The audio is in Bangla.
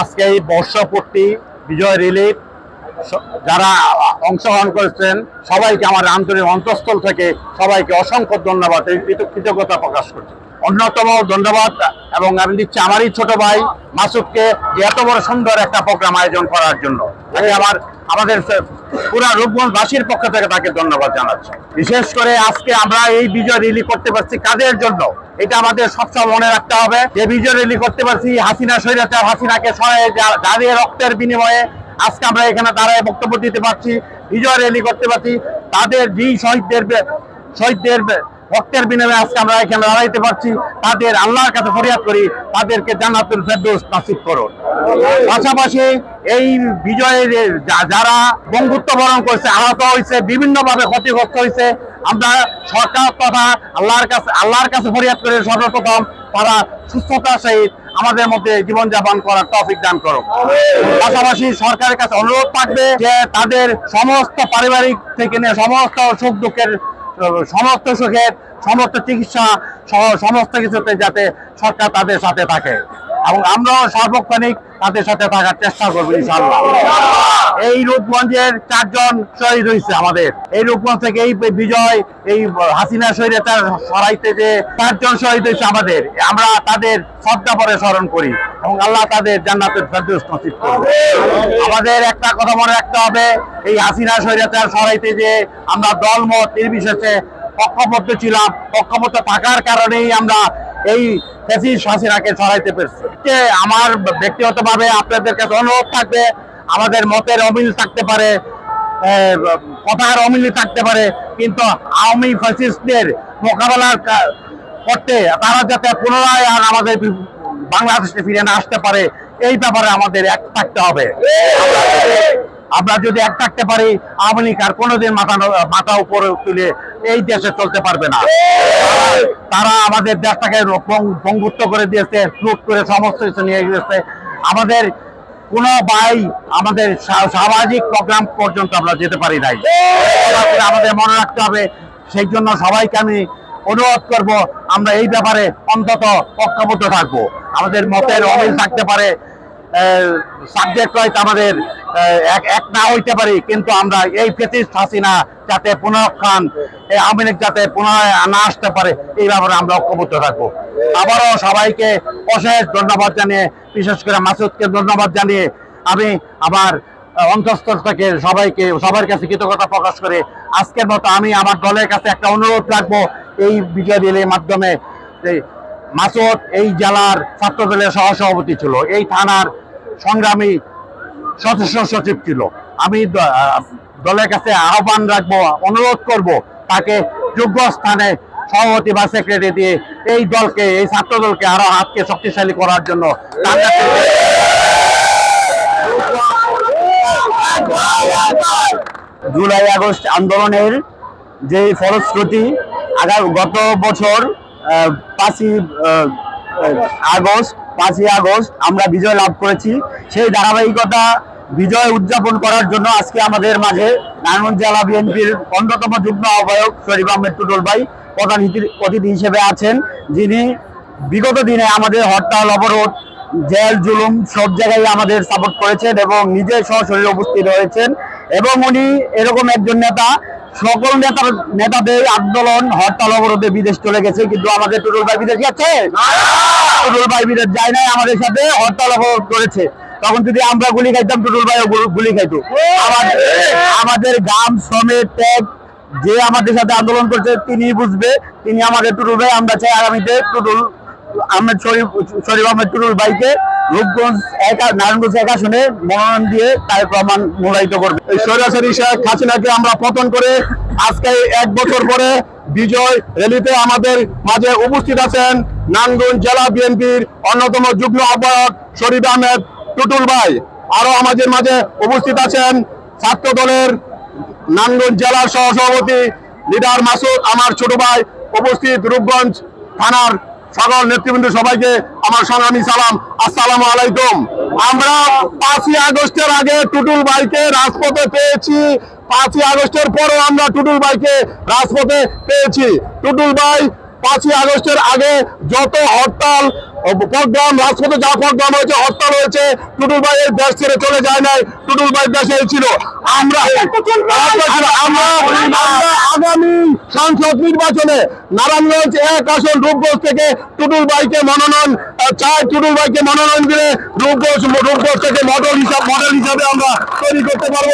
আজকে এই বর্ষপূর্তি বিজয় রিলিফ যারা অংশগ্রহণ করেছেন, সবাইকে আমার আন্তরিক অন্তঃস্থল থেকে সবাইকে অসংখ্য ধন্যবাদ, এই কৃত- কৃতজ্ঞতা প্রকাশ করছি। অন্যতম ধন্যবাদ এবং আমি দিচ্ছি আমারই ছোট ভাই মাসুদকে যে এত বড় সুন্দর একটা প্রোগ্রাম আয়োজন করার জন্য। তাকে আমার, আমাদের পুরা রূপগঞ্জবাসীর পক্ষ থেকে তাকে ধন্যবাদ জানাচ্ছি। বিশেষ করে আজকে আমরা এই বিজয় রিলি করতে পারছি কাদের জন্য? এটা আমাদের সবসময় মনে রাখতে হবে। যে বিজয় রিলি করতে পারছি হাসিনা স্বৈরাচার, হাসিনাকে সরাই যা- যাদের রক্তের বিনিময়ে আজকে আমরা এখানে দাঁড়ায় বক্তব্য দিতে পারছি। বিজয় র্যালি করতে পারছি। তাদের যেই শহীদদের শহীদদের রক্তের বিনিময়ে আজকে আমরা এখানে দাঁড়াইতে পারছি। তাদের আল্লাহর কাছে ফরিয়াদ করি, তাদেরকে জান্নাতুল ফেরদৌস নাসিব করুন। পাশাপাশি এই বিজয়ের যারা বন্ধুত্ব বরণ করছে, আহত হয়েছে বিভিন্ন ভাবে ক্ষতিগ্রস্ত হয়েছে, আমরা সরকার তথা আল্লাহর কাছে আল্লাহর কাছে ফরিয়াদ করে সর্বপ্রথম তারা সুস্থতার সহিত আমাদের মধ্যে জীবনযাপন করার তৌফিক দান করো পাশাপাশি সরকারের কাছে অনুরোধ থাকবে যে তাদের সমস্ত পারিবারিক থেকে নিয়ে সমস্ত সুখ দুঃখের সমস্ত সুখের সমস্ত চিকিৎসা সহ সমস্ত কিছুতে যাতে সরকার তাদের সাথে থাকে। এবং আমরাও সার্বক্ষণিক তাদের সাথে থাকার চেষ্টা করব ইনশাল্লাহ এই রূপগঞ্জের চারজন শহীদ হয়েছে আমাদের। এই রূপগঞ্জ থেকে এই বিজয়, এই হাসিনা শহীদের সরাইতে যে চারজন শহীদ হয়েছে আমাদের, আমরা তাদের শ্রদ্ধা পরে স্মরণ করি এবং আল্লাহ তাদের জান্নাতের ফেরদৌস নসিব আমাদের একটা কথা মনে রাখতে হবে, এই হাসিনা শহীদের সরাইতে যে আমরা দলমত নির্বিশেষে পক্ষপত্র ছিলাম পক্ষপত্র থাকার কারণেই আমরা এই ফেসিস হাসিনাকে সরাইতে পেরেছি। আমার ব্যক্তিগতভাবে আপনাদের কাছে অনুরোধ থাকবে আমাদের মতের অমিল থাকতে পারে কথার অমিল থাকতে পারে, কিন্তু আওয়ামী ফ্যাসিস্টদের মোকাবেলার করতে তারা যাতে পুনরায় আর আমাদের বাংলাদেশে ফিরে না আসতে পারে, এই ব্যাপারে আমাদের এক থাকতে হবে। আমরা যদি এক থাকতে পারি, আওয়ামী লীগ আর কোনোদিন মাথা মাথা উপরে তুলে এই দেশে চলতে পারবে না। তারা আমাদের দেশটাকে পঙ্গুত্ব করে দিয়েছে, লুট করে সমস্ত কিছু নিয়ে গেছে আমাদের কোনো বাই আমাদের সামাজিক প্রোগ্রাম পর্যন্ত আমরা যেতে পারি নাই। আমাদের মনে রাখতে হবে, সেই জন্য সবাইকে আমি অনুরোধ করব, আমরা এই ব্যাপারে অন্তত পক্ষবদ্ধ থাকব। আমাদের মতের অমিল থাকতে পারে সাবজেক্ট হয়তো আমাদের এক না হইতে পারি কিন্তু আমরা এই ফেসিস্ট হাসিনা যাতে পুনরুত্থান এই আওয়ামী লীগ যাতে পুনরায় না আসতে পারে এই ব্যাপারে আমরা ঐক্যবদ্ধ থাকব। আবারও সবাইকে অশেষ ধন্যবাদ জানিয়ে বিশেষ করে মাসুদকে ধন্যবাদ জানিয়ে আমি আমার আহ, অন্তঃস্থল থেকে সবাইকে সবার কাছে কৃতজ্ঞতা প্রকাশ করে। আজকের মতো আমি আমার দলের কাছে একটা অনুরোধ রাখব এই বিজয় রিলের মাধ্যমে মাসুদ এই জেলার ছাত্র দলের সহসভাপতি ছিল এই থানার সংগ্রামী সদস্য সচিব ছিল। আমি দলের কাছে আহ্বান রাখব, অনুরোধ করব, তাকে যোগ্য স্থানে সভাপতি বা সেক্রেটারি দিয়ে এই দলকে, এই ছাত্র দলকে আরও হাতকে শক্তিশালী করার জন্য জুলাই, আগস্ট আন্দোলনের যে ফলশ্রুতি, আগা গত বছর পাঁচই আগস্ট পাঁচই আগস্ট আমরা বিজয় লাভ করেছি। সেই ধারাবাহিকতা বিজয় উদযাপন করার জন্য আজকে আমাদের মাঝে নারায়ণগঞ্জ জেলা বিএনপির অন্যতম যুগ্ম আহ্বায়ক শরীফ আহমেদ টুটুল ভাই প্রধান অতিথি- হিসেবে আছেন। যিনি বিগত দিনে আমাদের হরতাল, অবরোধ, জেল, জুলুম সব জায়গায় আমাদের সাপোর্ট করেছেন এবং নিজে সরাসরি উপস্থিত হয়েছেন। এবং উনি এরকম একজন নেতা সকল নেতার নেতাদের আন্দোলন হরতাল অবরোধে বিদেশ চলে গেছে কিন্তু আমাদের টুটুল ভাই বিদেশ গেছে টুটুল ভাই বিদেশ যায় নাই আমাদের সাথে হরতাল অবরোধ করেছে। তখন যদি আমরা গুলি খাইতাম টুটুল ভাই গুলি খাইতো। আমাদের আমাদের গ্রাম শ্রমের ত্যাগ যে আমাদের সাথে আন্দোলন করছে তিনি বুঝবে তিনি আমাদের টুটুল ভাই আমরা চাই আগামীতে টুটুল আহমেদ শরীফ শরীফ আহমেদ টুটুল ভাইকে রূপগঞ্জ এক নারায়ণগঞ্জ এক আসনে মনোনয়ন দিয়ে তার প্রমাণ মূল্যায়িত করবে। এই সরাসরি শেখ হাসিনাকে আমরা পতন করে আজকে এক বছর পরে বিজয় র্যালিতে আমাদের মাঝে উপস্থিত আছেন নাঙ্গন জেলা বিএনপির অন্যতম যুগ্ম আহ্বায়ক শরীফ আহমেদ টুটুল ভাই। আরও আমাদের মাঝে উপস্থিত আছেন ছাত্র দলের নাঙ্গন জেলার সহসভাপতি লিডার মাসুদ আমার ছোট ভাই। উপস্থিত রূপগঞ্জ থানার সকল নেতৃবৃন্দ সবাইকে আমার সংগ্রামী সালাম। আসসালাম আলাইকুম। আমরা পাঁচই আগস্টের আগে টুটুল ভাইকে রাজপথে পেয়েছি। পাঁচই আগস্টের পরও আমরা টুটুল ভাইকে রাজপথে পেয়েছি। টুটুল ভাই, পাঁচই আগস্টের আগে যত হরতাল প্রোগ্রাম রাজপথে যা প্রোগ্রাম হয়েছে হরতাল হয়েছে টুটুল ভাই এই দেশ ছেড়ে চলে যায় নাই টুটুল ভাই দেশে ছিল। আমরা আগামী সংসদ নির্বাচনে নারায়ণগঞ্জ এক আসন রূপগঞ্জ থেকে টুটুল ভাইকে মনোনয়ন চাই টুটুল ভাইকে মনোনয়ন দিলে রূপগঞ্জ রূপগঞ্জ থেকে মডেল হিসাব মডেল হিসাবে আমরা তৈরি করতে পারব।